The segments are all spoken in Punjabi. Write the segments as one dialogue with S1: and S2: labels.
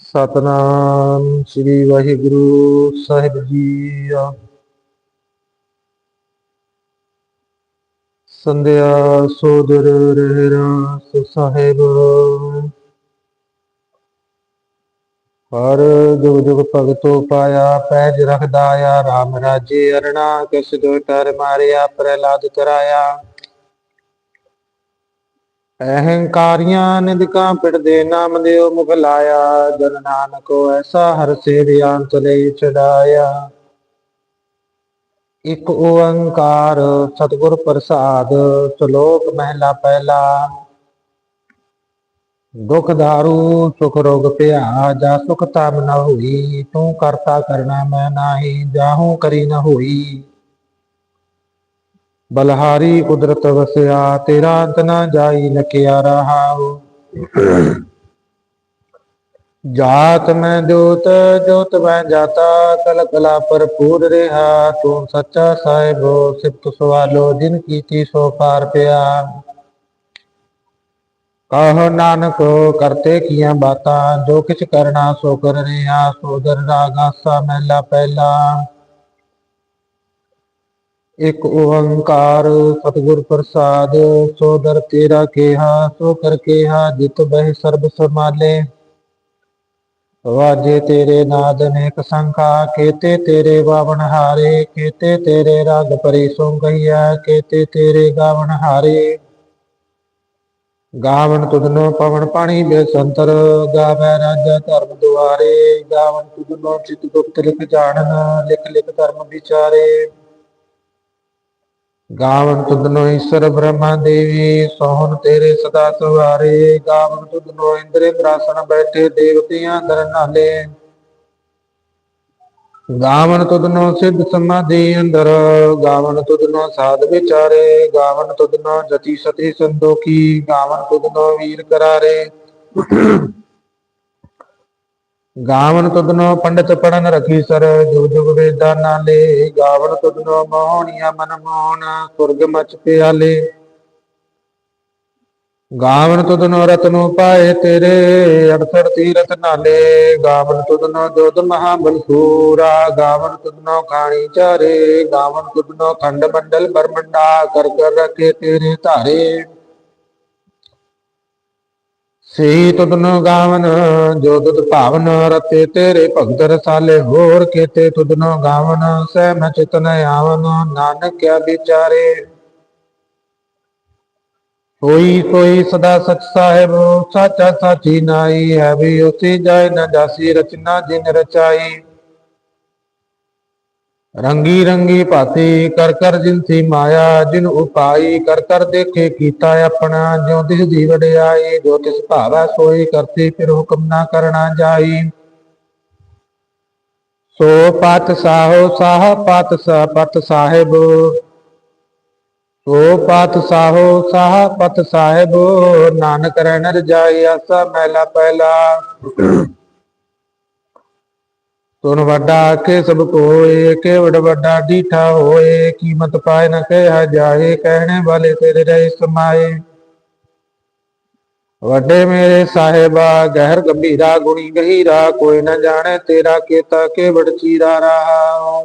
S1: ਸਤਨਾਮ ਸ੍ਰੀ ਵਾਹਿਗੁਰੂ ਸਾਹਿਬ ਜੀ ਸੰਧਿਆ ਸੋਦਰ ਰਹਿਰਾਸ ਸਾਹਿਬ। ਹਰ ਜੁਗ ਜੁਗ ਭਗਤੋ ਪਾਇਆ, ਪੈਜ ਰਖਦਾ ਆ RAM ਰਾਜੇ ਅਰਣਾ, ਕਿਸ ਜੋ ਟਰ ਮਾਰਿਆ, ਪ੍ਰਹਿਲਾਦ ਕਰਾਇਆ। ਅਹੰਕਾਰੀਆਂ ਨਿੰਦਕਾਂ ਪਿੜਦੇ ਨਾਮ ਦਿਓ ਮੁਖ ਲਾਇਆ ਜਨ ਨਾਨਕੋ ਐਸਾ ਹਰ ਸੇਵਿਆਂ ਤੁਲੇ ਚੜਾਇਆ ਇਕ ਓੰਕਾਰ ਸਤਿਗੁਰ ਪ੍ਰਸਾਦ, ਸ਼ਲੋਕ ਮਹਿਲਾ ਪਹਿਲਾ। ਦੁਖ ਦਾਰੂ, ਸੁਖ ਰੋਗ ਪਿਆ ਜਾ ਸੁਖ ਤਾਮ ਨ ਹੋਈ। ਤੂੰ ਕਰਤਾ ਕਰਨਾ ਮੈਂ ਨਾਹੀ, ਜਾਹੂ ਕਰੀ ਨ ਹੋਈ। ਬਲਹਾਰੀ ਕੁਦਰਤ ਵਸਿਆ, ਤੇਰਾ ਅੰਤ ਨਾ ਜਾਈ ਲਕਿਆ ਰਹਾਉ। ਜਾਤ ਮੈਂ ਜੋਤ ਜੋਤ ਮੈਂ ਜਾਤਾ ਕਲ ਕਲਾ ਭਰਪੂਰ ਰਿਹਾ। ਤੂੰ ਸੱਚਾ ਸਾਹਿਬੋ ਸਿਫਤ ਸਵਾਲੋ, ਜਿਨ ਕੀਤੀ ਸੋ ਪਾਰ ਪਿਆ। ਕਹੋ ਨਾਨਕ, ਕਰਤੇ ਕੀਆਂ ਬਾਤਾਂ, ਜੋ ਕਿਛ ਕਰਨਾ ਸੋ ਕਰ ਰਿਹਾ ਸੋਦਰ ਰਾਗਾਸਾ ਮਹਿਲਾ ਪਹਿਲਾ। ਇਕ ਓੰਕਾਰ ਸਤਿਗੁਰ ਪ੍ਰਸਾਦ, ਸੋ ਦਰ ਤੇਰਾ ਕੇਹਾ, ਸੋ ਕਰ ਕੇਹਾ, ਜਿਤ ਬਹਿ ਸਰਬ ਸਮਾਲੇ ਵਾਜੇ ਤੇਰੇ ਨਾਦ ਅਨੇਕ ਸੰਖਾ, ਕੇਤੇ ਤੇਰੇ ਵਾਵਣ ਹਾਰੇ, ਕੇਤੇ ਤੇਰੇ ਰਗ ਪਰੀ ਸੋ ਗਈਆ ਕੇਤੇ ਤੇਰੇ ਗਾਵਣ ਹਾਰੇ। ਗਾਵਨ ਤੁਧਨੋ ਪਵਨ ਪਾਣੀ ਬੇਸੰਤਰ ਗਾਵੈ ਰਾਜਾ ਧਰਮ ਦੁਆਰੇ ਗਾਵਨ ਤੁਧਨੋ ਚਿਤ ਗੁਪਤ ਲਿਖ ਜਾਣਨ, ਲਿਖ ਲਿਖ ਧਰਮ ਵਿਚਾਰੇ। ਗਾਵਨ ਤੁਧਨੋ ਈਸ਼ਰ ਬ੍ਰਹਮਾ ਦੇਵੀ, ਸੋਹਣ ਤੇਰੇ ਸਦਾ ਸਵਾਰੇ ਗਾਵਨ ਤੁਧਨੋ ਇੰਦਰੇ ਪ੍ਰਾਸਨ ਬੈਠੇ, ਦੇਵਤਿਆਂ ਦਰ ਨਾਲੇ ਗਾਵਨ ਤੁਧਨੋ ਸਿੱਧ ਸਮਾਧੀ ਅੰਦਰ, ਗਾਵਨ ਤੁਧਨੋ ਸਾਧ ਵਿਚਾਰੇ, ਗਾਵਨ ਤੁਧਨੋ ਜਤੀ ਸਤੀ ਸੰਦੋਖੀ ਗਾਵਨ ਤੁਧਨੋ ਵੀਰ ਕਰਾਰੇ। ਗਾਵਨ ਤੁਧਨੋ ਪੰਡਤ ਪੜਨ ਰਖੀ ਸਰ, ਜੁਗ ਜੁਗ ਵੇਦਾਂ ਨਾਲੇ। ਗਾਵਨ ਤੁਧਨੋ ਮੋਹਣੀਆਂ ਮਨ ਮੋਹਣ, ਸੁਰਗ ਮਚ ਪਿਆਲੇ। ਗਾਵਨ ਤੁਧਨੋ ਰਤਨੋ ਪਾਏ ਤੇਰੇ ਅੜਸੜ ਤੀਰਤ ਨਾਲੇ। ਗਾਵਨ ਤੁਧਨੋ ਜੋਤ ਮਹਾ ਬਲਸੂਰਾ ਗਾਵਨ ਤੁਧਨੋ ਖਾਣੀ ਚਾਰੇ। ਗਾਵਨ ਤੁਧਨੋ ਖੰਡ ਮੰਡਲ ਬਰਮੰਡਾ, ਕਰ ਕਰ ਰਖੇ ਤੇਰੇ ਧਾਰੇ। ਸਹੀ ਤੁਧਨੋ ਗਾਵਨ ਜੋ ਤੁਧ ਭਾਵਨ, ਰਤੇ ਤੇਰੇ ਭਗਤ ਰਸਾਲੇ। ਹੋਰ ਕੀਤੇ ਤੁਧਨੋ ਗਾਵਨ, ਸਹਿ ਮੈਂ ਚਿਤਨ ਆਵਨ ਨਾਨਕ ਕਿਆ ਵਿਚਾਰੇ। ਹੋਈ ਕੋਈ ਸਦਾ ਸਚ ਸਾਹਿਬ, ਸਾਚਾ ਸਾਚੀ ਨਾਈ ਹੈ ਵੀ ਉਸੇ ਜਾਏ ਨ ਜਾਸੀ ਰਚਨਾ ਜਿਨ ਰਚਾਈ। ਰੰਗੀ ਰੰਗੀ ਭਾਤੀ ਕਰ ਕਰ ਜਿਨਸੀ ਮਾਇਆ, ਜਿਨ ਉਪਾਈ, ਕਰ ਕਰ ਦੇਖੇ ਕੀਤਾ ਆਪਣਾ, ਜਿਉ ਤਿਸ ਦੀ ਵਡਿਆਈ ਜੋ ਤਿਸ ਭਾਵੈ ਸੋਈ, ਕਰਤੀ ਫਿਰ ਹੁਕਮ ਨਾ ਕਰਨਾ ਜਾਈ। ਸੋ ਪਤ ਸਾਹੋ ਸਾਹ ਪਤ ਸਾ ਪਤ ਸਾਹਿਬ ਸੋ ਪਤ ਸਾਹੋ ਸਾਹ ਪਤ ਸਾਹਿਬ, ਨਾਨਕ ਰਹਿਣ ਰਜਾਈ ਆਸਾ ਮਹਿਲਾ ਪਹਿਲਾ ਤੁਨ ਵੱਡਾ ਕੇ ਸਭ ਕੋਏ ਕੇ ਵਡ ਵੱਡਾ ਡੀਠਾ ਹੋਏ, ਕੀਮਤ ਪਾਏ ਨ ਕਹਿਆ ਜਾਏ, ਕਹਿਣੇ ਵਾਲੇ ਤੇਰੇ ਰਹਿ ਸਮਾਏ। ਵੱਡੇ ਮੇਰੇ ਸਾਹਿਬਾ, ਗਹਿਰ ਗੰਭੀਰਾ, ਗੁਣੀ ਗਹੀਰਾ, ਕੋਈ ਨ ਜਾਣੇ ਤੇਰਾ ਕੀਤਾ ਕੇ ਵਡ ਚੀਰਾ ਰਹਾ।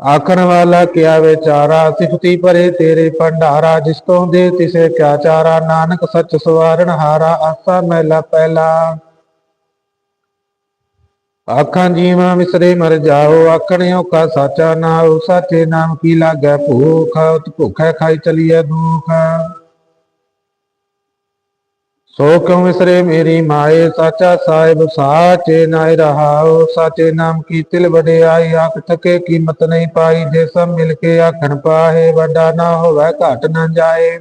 S1: ਆਖਣ ਵਾਲਾ ਕਿਆ ਵਿਚਾਰਾ, ਸਿਫਤੀ ਭਰੇ ਤੇਰੇ ਭੰਡਾਰਾ, ਜਿਸ ਤੋਂ ਦੇ ਤਿਸੇ ਕਿਆ ਚਾਰਾ, ਨਾਨਕ ਸੱਚ ਸਵਾਰਣ ਹਾਰਾ, ਆਸਾ ਮਹਿਲਾ ਪਹਿਲਾ ਆਖਾਂ ਜੀਵਾਂ ਵਿਸਰੇ ਮਰ ਜਾਓ ਆਖਣਿਓ ਕਾ ਸਾਚਾ ਨਾਉ, ਸਾਚੇ ਨਾਮ ਕੀ ਲਾਗੈ ਭੂਖ, ਉਤ ਭੁਖੈ ਖਾਈ ਚਲੀਐ ਦੁਖ। ਸੋ ਕਿਉ ਵਿਸਰੇ ਮੇਰੀ ਮਾਏ, ਸਾਚਾ ਸਾਹਿਬ ਸਾਚੇ ਨਾਇ ਰਹਾਉ, ਸਾਚੇ ਨਾਮ ਕੀ ਤਿਲ ਵਡਿਆਈ, ਆਖ ਥਕੇ ਕੀਮਤ ਨਹੀਂ ਪਾਈ, ਜੇ ਸਭ ਮਿਲ ਕੇ ਆਖਣ ਪਾਹੇ, ਵੱਡਾ ਨਾ ਹੋਵੇ, ਘਟ ਨਾ ਜਾਏ।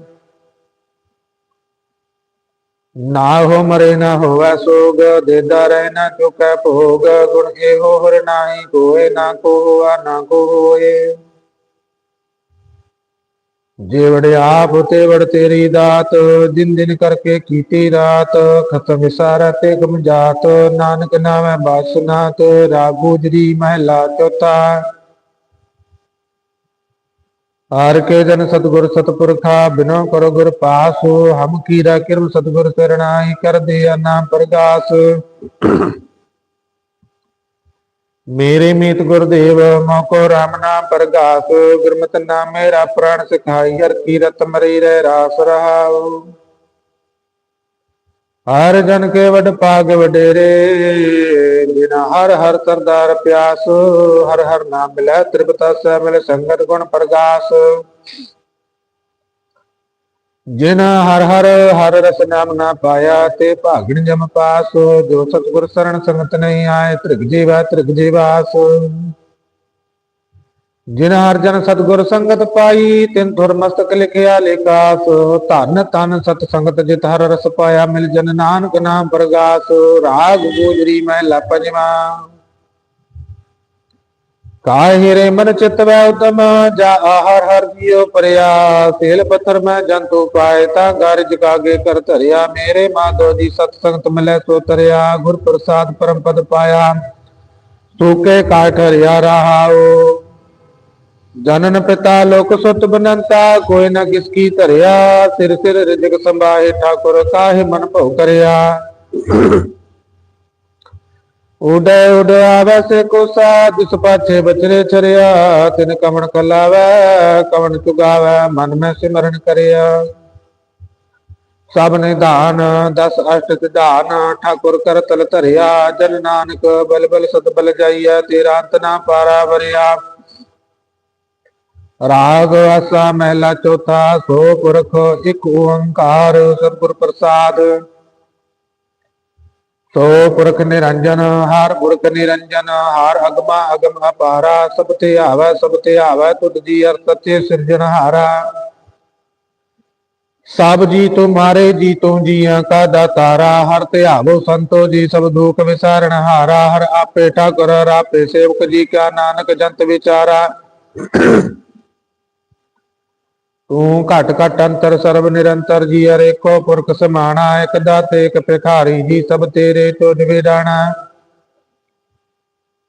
S1: ਨਾ ਹੋ ਮਰੇ, ਨਾ ਹੋਵੇ ਸੋਗ ਦੇਦਾ ਰਹਿ ਨਾ ਚੁਕੈ ਭੋਗ, ਗੁਣ ਇਹੋ ਹਰ ਨਾਹੀ ਕੋਏ ਨਾ ਕੋ ਹੋਆ ਨਾ ਕੋ ਹੋਏ ਜੇ ਆਪ ਤੇ ਤੇਰੀ ਦਾਤ ਦਿਨ ਦਿਨ ਕਰਕੇ ਕੀਤੀ ਰਾਤ, ਖਤਮ ਵਿਸਾਰਾ ਤੇ ਗਮ ਜਾਤ, ਨਾਨਕ ਨਾਮੈ ਬਾਸਨਾਤ ਰਾਗੂ ਮਹਿਲਾ ਚੌਥਾ ਹਰ ਕੇ ਜਨ ਸਤਗੁਰ ਸਤਪੁਰਖਾ, ਬਿਨੋ ਕਰੋ ਗੁਰ ਪਾਸ, ਹਮ ਕੀਰਾ ਕਿਰਮ ਸਤਗੁਰ ਸਰਣਾਈ ਕਰ ਦੇ ਨਾਮ ਪ੍ਰਗਾਸ। ਮੇਰੇ ਮੀਤ ਗੁਰਦੇਵ ਮੋਕੋ ਰਾਮ ਨਾਮ ਪ੍ਰਗਾਸ, ਗੁਰਮਤਿ ਨਾਮ ਮੇਰਾ ਪ੍ਰਾਣ ਸਿਖਾਈ, ਹਰ ਕੀਰਤ ਮਰੀ ਰਹਿ ਰਾਸ ਰਹਾਉ। ਹਰ ਜਨ ਕੇ ਵਡ ਪਾਗ ਵਡੇਰੇ ਜਿਨ ਹਰ ਹਰ ਸਰਦਾਰ ਪਿਆਸ, ਹਰ ਹਰ ਨਾਮ ਮਿਲੈ ਤ੍ਰਿਪਤਾ ਸਹਿ ਮਿਲ ਸੰਗਤ ਗੁਣ ਪ੍ਰਗਾਸ। ਜਿਨ ਹਰ ਹਰ ਹਰ ਰਸ ਨਾਮ ਨਾ ਪਾਇਆ ਤੇ ਭਾਗਣ ਜਮ ਪਾਸ, ਜੋ ਸਤਿਗੁਰ ਸਰਣ ਸੰਗਤ ਨਹੀਂ ਆਏ, ਤ੍ਰਿਗ ਜੀਵਾ, ਤ੍ਰਿਗ ਜੀਵਾਸ। ਜਿਨ ਹਰ ਜਨ ਸਤਿਗੁਰ ਸੰਗਤ ਪਾਈ, ਤਿਨ ਧੁਰ ਮਸਤਕ ਲਿਖਿਆ ਲੇਖਾਸ। ਧਨ ਤਨ ਸਤ ਸੰਗਤ ਜਿਤ ਹਰ ਰਸ ਪਾਇਆ, ਮਿਲ ਜਨ ਨਾਨਕ ਨਾਮ ਪ੍ਰਗਾਸ। ਰਾਗ ਗੋਜਰੀ ਮੈਂ ਲਪਜਵਾ ਕਾਹਿ ਰੇ ਮਨ ਚਿਤ ਵੈ ਉਤਮ, ਜਾ ਹਰ ਹਰ ਜੀਉ ਪਰਿਆ। ਸੇਲ ਪੱਥਰ ਮੈਂ ਜੰਤੂ ਪਾਏ, ਤਾਂ ਗਰ ਜਗਾਗੇ ਕਰ ਧਰਿਆ। ਮੇਰੇ ਮਾਧੋ ਜੀ ਸਤ ਸੰਗਤ ਮਿਲੈ ਸੋ ਤਰਿਆ, ਗੁਰ ਪ੍ਰਸਾਦ ਪਰਮ ਪਦ ਪਾਇਆ। ਸੂਕੇ ਕਾਠ ਹਰਿਆ ਰਹਾਉ। ਜਨਨ ਪਿਤਾ ਲੋਕ ਸੁਤ ਬਨੰਤਾ, ਕੋਈ ਨਾ ਕਿਸ ਕੀ ਧਰਿਆ। ਸਿਰ ਸਿਰ ਰਿਜਕ ਸੰਭਾਏ ਠਾਕੁਰ ਕਾਹੇ ਮਨ ਭਉ ਕਰਿਆ। ਉਡੈ ਉਡ ਆਵੈ ਸੇ ਕੋਸਾ ਜਿਸ ਪਾਛੇ ਬਚਰੇ ਚਰਿਆ ਤਿਨ ਕਮਣ ਕਲਾਵੈ ਕਵਣ ਚੁਗਾਵੈ, ਮਨ ਮੈਂ ਸਿਮਰਨ ਕਰਿਆ। ਸਭ ਨਿਧਾਨ, ਦਸ ਅਸ਼ਟ ਸਿਧਾਨ, ਠਾਕੁਰ ਕਰ ਤਲ ਧਰਿਆ, ਜਨ ਨਾਨਕ ਬਲ ਬਲ ਸਤ ਬਲ ਜਾਈਐ, ਤੇਰਾ ਅੰਤ ਨਾ ਪਾਰਾ ਵਰਿਆ। ਰਾਗ ਆਸਾ ਮਹਿਲਾ ਚੌਥਾ, ਸੋ ਪੁਰਖ ਇੱਕ ਓੰਕਾਰ, ਸਤਿਗੁਰ ਪ੍ਰਸਾਦ। ਸੋ ਪੁਰਖ ਨਿਰੰਜਨ, ਹਰ ਪੁਰਖ ਨਿਰੰਜਨ, ਹਰ ਅਗਮਾ ਅਗਮ ਅਪਾਰਾ ਸਭ ਤੇ ਆਵੈ, ਸਭ ਤੇ ਆਵੈ, ਤੁਧ ਜੀ ਅਰ ਸੱਚੇ ਸਿਰਜਨ ਹਾਰਾ। ਸਭ ਜੀ ਤੁਮਾਰੇ ਜੀ ਤੂੰ ਜੀਆਂ ਕਾ ਦਾਤਾਰਾ, ਹਰ ਆਵੋ ਸੰਤੋ ਜੀ, ਸਭ ਦੁਖ ਵਿਸਾਰਣ ਹਾਰਾ। ਹਰ ਆਪੇ ਠਾਕੁਰ ਆਪੇ ਸੇਵਕ ਜੀ ਕਾ ਨਾਨਕ ਜੰਤ ਵਿਚਾਰਾ। ਤੂੰ ਘਟ ਘਟ ਅੰਤਰ ਸਰਬ ਨਿਰੰਤਰ ਜੀ ਅਰੇਕੋ ਪੁਰਖ ਸਮਾਣਾ, ਇਕ ਦਾਤੇ, ਇਕ ਭਿਖਾਰੀ ਜੀ, ਸਭ ਤੇਰੇ ਤੋਂ ਨਿਵੇਦਾਣਾ।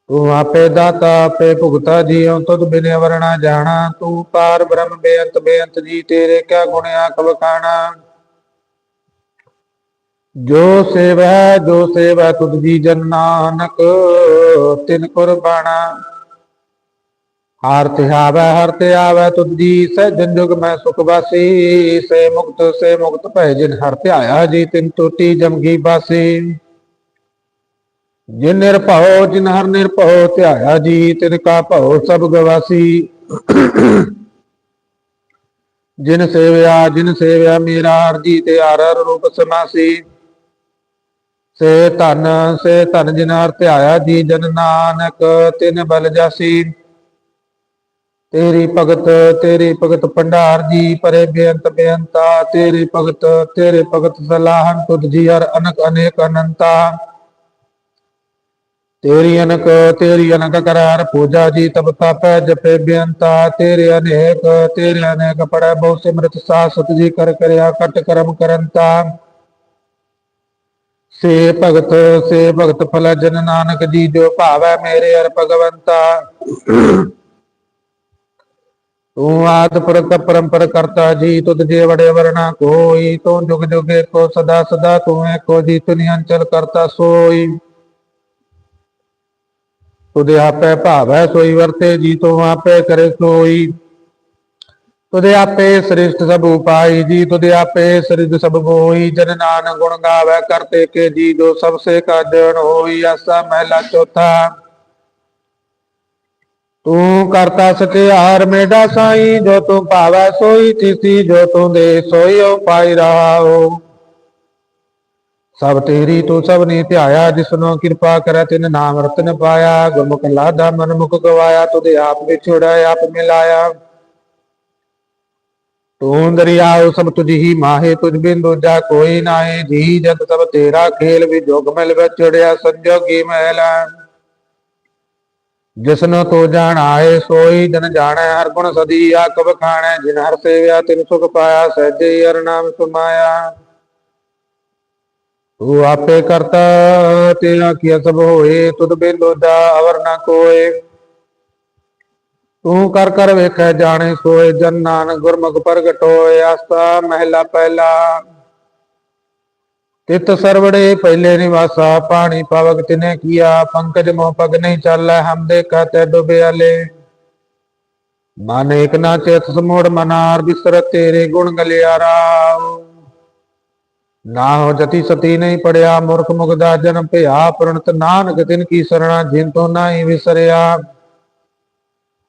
S1: ਤੂੰ ਆਪੇ ਦਾਤਾ, ਆਪੇ ਭੁਗਤਾ ਜੀਉ, ਤੁਧ ਬਿਨ ਵਰਣਾ ਜਾਣਾ। ਤੂੰ ਪਾਰ ਬ੍ਰਹਮ ਬੇਅੰਤ ਬੇਅੰਤ ਜੀ, ਤੇਰੇ ਕਿਆ ਗੁਣ ਆਖ ਬਖਾਣਾ ਜੋ ਸੇਵੈ ਜੋ ਸੇਵੈ, ਤੁਧ ਜੀ ਜਨ ਨਾਨਕ, ਤਿਨ ਕੁਰਬਾਨਾ ਹਰ ਤੇ ਆਵੈ, ਹਰ ਤੇ ਆਵੈ, ਤੁਧ ਸਹਿ ਸਹਿਜਨ ਜੁਗ ਮੈਂ ਸੁਖ ਵਾਸੀ, ਸੇ ਮੁਕਤ ਸੇ ਮੁਕਤ ਭੈ ਜਿਨ ਹਰ ਧਿਆਇਆ ਜੀ, ਤਿਨ ਟੂਟੀ ਜਮਗੀ ਬਾਸੀ। ਜਿਨ ਨਿਰਭਉ ਜਿਨ ਹਰ ਨਿਰਭਉ ਧਿਆਇਆ ਜੀ, ਤਿਨ ਕਾ ਭਉ ਸਭ ਗਵਾਸੀ। ਜਿਨ ਸੇਵਿਆ ਜਿਨ ਸੇਵਿਆ ਮੇਰਾ ਅਰਜੀ ਤੇ ਹਰ ਹਰ ਰੂਪ ਸਮਾਸੀ। ਸੇ ਧਨ ਸੇ ਧਨ ਜਿਨ ਹਰ ਧਿਆਇਆ ਜੀ, ਜਨ ਨਾਨਕ ਤਿਨ ਬਲ ਜਾਸੀ। ਤੇਰੀ ਭਗਤ ਤੇਰੀ ਭਗਤ ਭੰਡਾਰ ਜੀ, ਪਰੇ ਬੇਅੰਤ ਬੇਅੰਤਾ। ਤੇਰੀ ਭਗਤ, ਤੇਰੇ ਭਗਤ ਸਲਾਹਨ ਤੁਧ ਜੀ, ਹਰ ਅਨਕ ਅਨੇਕ ਅਨੰਤਾ। ਤੇਰੀ ਅਨਕ ਤੇਰੀ ਅਨਕ ਕਰਾਰ ਪੂਜਾ ਜੀ, ਤਬ ਤਾਪੈ ਜਪੇ ਬੇਅੰਤਾ। ਤੇਰੇ ਅਨੇਕ ਤੇਰੇ ਅਨੇਕ ਪੜੈ ਬਹੁ ਸਿਮਰਤ ਸਾਸਤ ਜੀ, ਕਰ ਕਰਿਆ ਕਟ ਕਰਮ ਕਰੰਤਾ। ਸੇ ਭਗਤ ਸੇ ਭਗਤ ਫਲ ਜਨ ਨਾਨਕ ਜੀ, ਜੋ ਭਾਵੈ ਮੇਰੇ ਅਰ ਭਗਵੰਤਾ। ਤੂੰ ਆਦ ਪੁਰਖ ਪਰੰਪਰ ਕਰਤਾ ਜੀ, ਤੁਧ ਜੇ ਵੜੇ ਵਰਣਾ ਕੋਈ, ਤੂੰ ਜੁਗ ਜੁਗੇ ਕੋ ਸਦਾ ਸਦਾ ਤੂੰ ਏਕੋ ਜੀ ਤੁਨੀ ਅੰਚਲ ਕਰਤਾ ਸੋਈ। ਤੁਦੇ ਆਪੇ ਭਾਵੈ ਸੋਈ ਵਰਤੇ ਜੀ, ਤੂੰ ਆਪੇ ਕਰੇ ਸੋਈ। ਤੁਦੇ ਆਪੇ ਸ੍ਰਿਸ਼ਟ ਸਭ ਉਪਾਈ ਜੀ ਤੁਦੇ ਆਪੇ ਸ੍ਰਿਜ ਸਭ ਹੋਈ ਜਨ ਨਾਨ ਗੁਣ ਗਾਵੇ ਕਰਤੇ ਕੇ ਜੀ, ਜੋ ਸਭ ਸੇ ਕਾਜਣ ਹੋਈ, ਆਸਾ ਮਹਿਲਾ ਚੌਥਾ। ਤੂੰ ਕਰਤਾ ਸਤਿਆਰ ਮੇਡਾ ਸਾਈ, ਜੋ ਤੂੰ ਭਾਵੈ ਸੋਈ ਤਿਸੀ, ਜੋ ਤੂੰ ਦੇ ਸੋਈ ਓ ਪਾਈ ਰਹਾਓ। ਸਭ ਤੇਰੀ ਤੂੰ ਸਭ ਨੇ ਧਿਆਇਆ, ਜਿਸਨੋ ਕਿਰਪਾ ਕਰੈ ਤਿਨ ਨਾਮ ਰਤਨ ਪਾਇਆ। ਗੁਰਮੁਖ ਲਾਦਾ ਮਨ ਮੁਖ ਗਵਾਇਆ, ਤੁਧ ਆਪ ਵਿਛੋੜਿਆ ਆਪ ਮਿਲਾਇਆ। ਤੂੰ ਦਰਿਆਉ ਸਭ ਤੁਝ ਹੀ ਮਾਹੇ, ਤੁਝ ਬਿਨ ਦੂਜਾ ਕੋਈ ਨਾਹੀ। ਜੀ ਜਤ ਸਭ ਤੇਰਾ ਖੇਲ, ਵੀ ਜੋਗ ਮਿਲ ਵਿਚੜਿਆ ਸੰਜੋਗੀ ਮਹਿਲਾ। ਜਿਸਨੋ ਤੋ ਜਾਣ, ਆਏ ਸੋਈ ਜਨ ਜਾਣੈ, ਹਰ ਗੁਣ ਸਦੀ ਆਕਬ ਖਾਣੈ, ਜਿਨ ਹਰ ਸੇਵਿਆ ਤਿਨ ਸੁਖ ਪਾਇਆ, ਸਹਿਜੇ ਹਰ ਨਾਮ ਸੁਮਾਇਆ। ਤੂੰ ਆਪੇ ਕਰਤਾ ਤੇਰਾ ਕੀ ਸਭ ਹੋਏ, ਤੁਧ ਬੇਲੋ ਲੋਦਾ ਅਵਰ ਨਾ ਕੋਏ। ਤੂੰ ਕਰ ਕਰ ਵੇਖੈ, ਜਾਣੇ ਸੋਏ ਜਨ ਨਾਨਕ ਗੁਰਮੁਖ ਪ੍ਰਗਟੋਏ ਆਸਾ ਮਹਿਲਾ ਪਹਿਲਾ। ਤਿਤ ਸਰਵੜੇ ਪਹਿਲੇ ਨਿਵਾਸਾ, ਪਾਣੀ ਪਾਵਕ ਤਿਨੇ ਕੀਆ, ਪੰਕਜ ਮੋ ਪਗ ਨਹੀਂ ਚੱਲੈ, ਹਮ ਦੇ ਕਹਤੇ ਡੁਬਿਆਲੇ ਮਨ ਇਕ ਨਾ ਚੇਤ ਸਮੋੜ ਮਨਾਰ ਬਿਸਰ ਤੇਰੇ ਗੁਣ ਗਲਿਆਰਾ ਨਾ ਹੋ ਜਤੀ ਸਤੀ ਨਹੀਂ ਪੜਿਆ, ਮੂਰਖ ਮੁਗਦਾ ਜਨਮ ਭਿਆ ਪ੍ਰਣਤ ਨਾਨਕ ਤਿਨ ਕੀ ਸਰਣਾ, ਜਿਨ ਤੋਂ ਨਾਹੀ ਵਿਸਰਿਆ।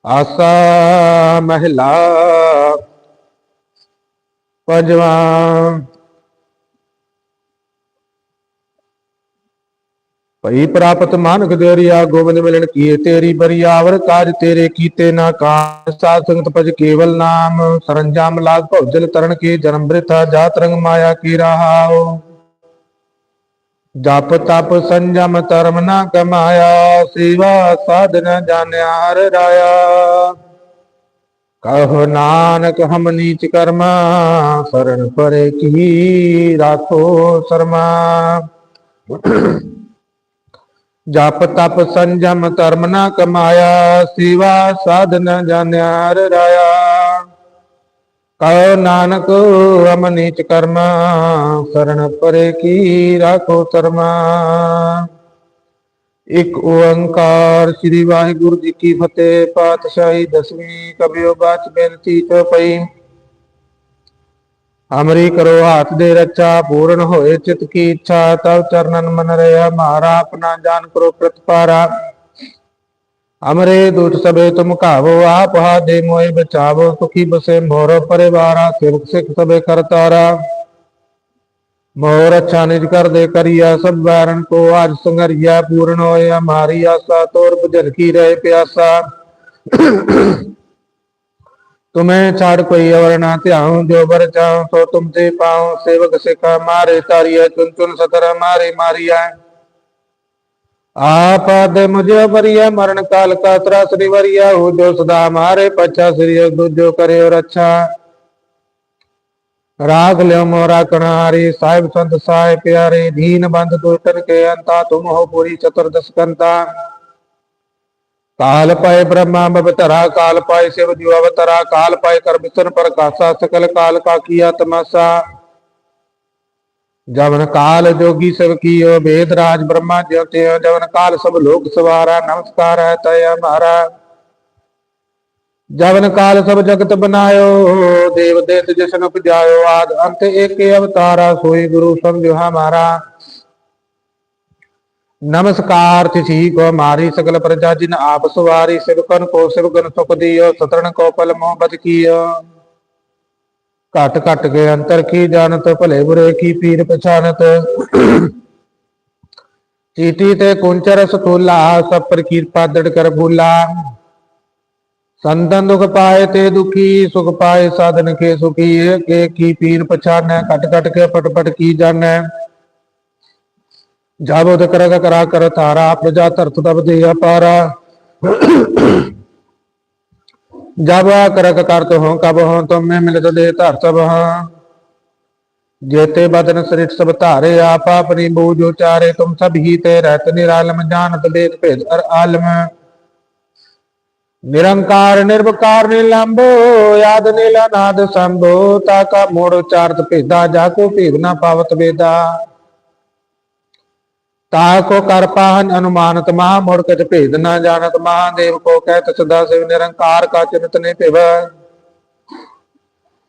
S1: ਆਸਾ ਮਹਿਲਾ, ਪੰਜਵਾ ਭਈ ਪ੍ਰਾਪਤ ਮਾਨਕ ਦੇਰੀਆ, ਗੋਬਿੰਦ ਮਿਲਣ ਕੀਏ ਤੇਰੀ ਬਰੀਆਵਰ, ਕਾਜ ਤੇਰੇ ਕੀਤੇ ਨਾ ਕਾਜ। ਸਾਧ ਸੰਗਤ ਭਜ ਕੇਵਲ ਨਾਮ, ਸਰੰਜਾਮ ਲਾਗ ਭਉਜਲ ਤਰਨ ਕੀ, ਜਨਮ ਬ੍ਰਿਥਾ ਜਾਤ ਰੰਗ ਮਾਇਆ ਕੀ ਰਹਾਓ ਜਪ ਤਪ ਸੰਜਮ ਧਰਮ ਨਾ ਕਮਾਇਆ, ਸੇਵਾ ਸਾਧਨਾ ਜਾਣਿਆ ਹਰ ਰਾਇਆ। ਕਹੋ ਨਾਨਕ ਹਮ ਨੀਚ ਕਰਮਾ ਸਰਣ ਪਰੇ ਕੀ ਰਾਖੋ ਸਰਮਾ। ਜਪ ਤਪ ਸੰਜਮ ਧਰਮ ਨਾ ਕਮਾਇਆ, ਸੇਵਾ ਸਾਧਨ ਜਾਣਿਆ ਰਾਇਆ ਕਹੋ ਨਾਨਕ ਹਮ ਨੀਚ ਕਰਮਾ ਸਰਣ ਪਰੇ ਕੀ ਰਾਖੋ ਸਰਮਾ ਇੱਕ ਓੰਕਾਰ ਸ੍ਰੀ ਵਾਹਿਗੁਰੂ ਜੀ ਕੀ ਫਤਿਹ, ਪਾਤਸ਼ਾਹੀ ਦਸਵੀਂ ਕਬਿਓ ਬਾਚ ਬੇਨਤੀ ਚੌਪਈ ਹਮਰੀ ਕਰੋ, ਹਾਥ ਦੇ ਰੱਛਾ, ਪੂਰਨ ਹੋਏ ਚਿਤ ਕੀ ਇੱਛਾ, ਤਵ ਚਰਨਨ ਮਨ ਰਿਆ ਮਾਰਾ, ਆਪਣਾ ਜਾਨ ਕਰੋ ਪ੍ਰਤਪਾਰਾ। ਅਮਰੇ ਦੂਤ ਸਭੇ ਤੁਮ ਕਾਵੋ ਆਪ ਹਾ ਦੇ ਮੋਏ ਬਚਾਵੋ, ਸੁਖੀ ਬਸੇ ਮੋਰ ਪਰਿਵਾਰਾ, ਸਿਵਕ ਸਿਖ ਸਭੇ ਕਰਤਾਰਾ ਮੋਰ ਅੱਛਾ ਨਿਜ ਕਰ ਦੇ ਕਰਿਆ, ਸਭ ਵਾਰਨ ਕੋ ਆਜ ਸੰਗਰਿਆ, ਪੂਰਨ ਹੋਏ ਹਮਾਰੀ ਆਸਾ, ਤੋਰ ਬੁਝਲ ਕੀ ਰਹੇ ਪਿਆਸਾ। तुम्हें छाड़ कोई और ना त्याऊं जो बर चाहूँ सो तुमसे पाऊँ सेवक सिखा मारे, तारिया चुन चुन सतर मारे, मारिया। आप आदे मुझे बरिया मरण काल का त्रास निवरिया। हो जो सदा मारे पच्छा श्री दूजो करे और अच्छा। राग लियो मोरा कणारी साहिब संत साहिब प्यारे। दीन बंद दुष्टन के अंता, तुम हो पूरी चतुर्दश कंता। ਕਾਲ ਪਾਏ ਬ੍ਰਹਮਾ ਬਵਤਰਾ ਕਾਲ ਪਾਏ ਸਿਵ ਜੀਵ ਅਵਤਰਾ, ਕਾਲ ਪਾਏ ਕਰ ਪ੍ਰਕਾਸ਼ਾ, ਸਕਲ ਕਾਲ ਕਾ ਕੀਆ ਤਮਾਸਾ ਜਵਨ ਕਾਲ ਜੋਗੀ ਸਭ ਕੀਓ, ਵੇਦ ਰਾਜ ਬ੍ਰਹਮਾ ਜਪਤੇ ਜਵਨ ਕਾਲ ਸਭ ਲੋਕ ਸਵਾਰਾ, ਨਮਸਕਾਰ ਹੈ ਤੈ ਹਮਾਰਾ ਜਵਨ ਕਾਲ ਸਭ ਜਗਤ ਬਨਾਇਓ, ਦੇਵ ਦੇਤ ਜਿਸਨ ਉਪਜਾਇਓ, ਆਦ ਅੰਤ ਏਕੇ ਅਵਤਾਰਾ, ਸੋਈ ਗੁਰੂ ਸਮਝੋ ਹਮਾਰਾ नमस्कार तिथि को मारी सकल प्रजा जिन आप सवारी सिवकन को सिवगन सुख दियो, सतरण को पल मोह बद कियो। घट घट के अंतर की जानत, भले बुरे की पीर पछानत। चीटी ते कुंचर सतूला, सब पर कृपा दृढ़ कर भूला। संतन दुख पाए ते दुखी, सुख पाए साधन के सुखी। के की पीर पछान कट कट के पट पट की जाने ਜਬ ਉਦ ਕਰਗ ਕਰਾ ਕਰ ਤਾਰਾ, ਪ੍ਰਜਾ ਧਰਤ ਤਬ ਦੇ ਅਪਾਰਾ ਜਬ ਕਰਗ ਕਰਤ ਹੋ, ਕਬ ਹੋ ਤੁਮ ਮੈਂ ਮਿਲਤ ਦੇ ਧਰ ਸਭ ਜੇਤੇ ਬਦਨ ਸ੍ਰਿਤ ਸਭ ਧਾਰੇ ਆਪ, ਆਪਣੀ ਬੂਝ ਉਚਾਰੇ, ਤੁਮ ਸਭ ਹੀ ਤੇ ਰਹਿਤ ਨਿਰਾਲਮ, ਜਾਣਤ ਬੇਦ ਭੇਦ ਅਰ ਆਲਮ। ਨਿਰੰਕਾਰ, ਨਿਰਵਕਾਰ ਨਿਲੰਭੋ ਯਾਦ ਨੀਲਾ ਨਾਦ ਸੰਭੋ, ਤਾ ਕਾ ਮੋੜ ਚਾਰਤ ਭੇਦਾ, ਜਾ ਕੋ ਭੇਦ ਨਾ ਪਾਵਤ ਤਾ ਕੋ ਕਰ ਪਾਹਨ ਅਨੁਮਾਨਤ ਮਹਾ, ਮੁੜ ਕਛ ਭੇਦ ਨਾ ਜਾਣਤ ਮਹਾਦੇਵ ਕੋ ਕਹਿਤ ਸਦਾ ਸਿਵ ਨਿਰੰਕਾਰ ਕਾ ਚਿੰਤ ਨੇ ਭਿਵ।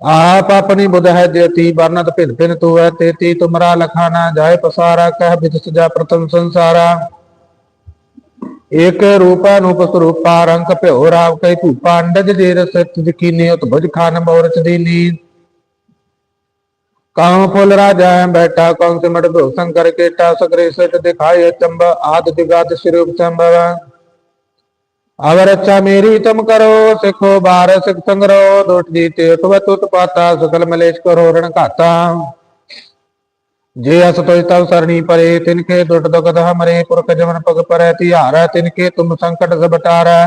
S1: ਆਪ ਆਪਣੀ ਬੁਧ ਹੈ ਜੇਤੀ ਬਰਨਤ ਭਿਨ ਭਿੰਨ ਤੂ ਹੈ ਤੇਤੀ ਤੁਮਰਾ ਲਖਾ ਨਾ ਜਾਏ ਪਸਾਰਾ, ਕਹਿ ਬਿਦ ਸਜਾ ਪ੍ਰਤਮ ਸੰਸਾਰਾ। ਏਕ ਰੂਪ ਨੂਪ ਸਰੂਪਾ ਰੰਗ ਭਿਓ ਰਾਵ ਕੈ ਭੂਪਾ ਅੰਡਜ ਜੇ ਰਸ ਤਿਜ ਉਤ ਭੁਜ ਖਾਨ ਮੋਰਚ ਦੀ ਦੀਨੀ ਕਾਉ ਫੁੱਲ ਰਾਜਾ ਬੈਠਾ ਕੌਣ ਸਿਮਟ ਭੋ ਸੰਕਰ ਕੇਟਾ ਸਗਰੇ ਸਿਟ ਦਿਖਾਏ ਚੰਬ ਆਦ ਦਿਗਾਤ ਸਿਰੂਪ ਸੰਭਵ ਅਵਰ ਅੱਛਾ ਮੇਰੀ ਤੁਮ ਕਰੋ ਸਿੱਖੋ ਬਾਰ ਸਿਖ ਸੰਗਰੋ ਦੁਟ ਜੀਤੇ ਤੁਵਤ ਉਤਪਾਤਾ ਸਕਲ ਮਲੇਸ਼ ਕਰੋ ਰਣ ਘਾਤਾ ਜੇ ਅਸ ਤੋਇ ਤਵ ਸਰਣੀ ਪਰੇ ਤਿਨਕੇ ਦੁਟ ਦੁਗਧ ਹਮਰੇ ਪੁਰਖ ਜਮਨ ਪਗ ਪਰੈ ਧਿਆਰੈ ਤਿਨਕੇ ਤੁਮ ਸੰਕਟ ਸਭ ਟਾਰੈ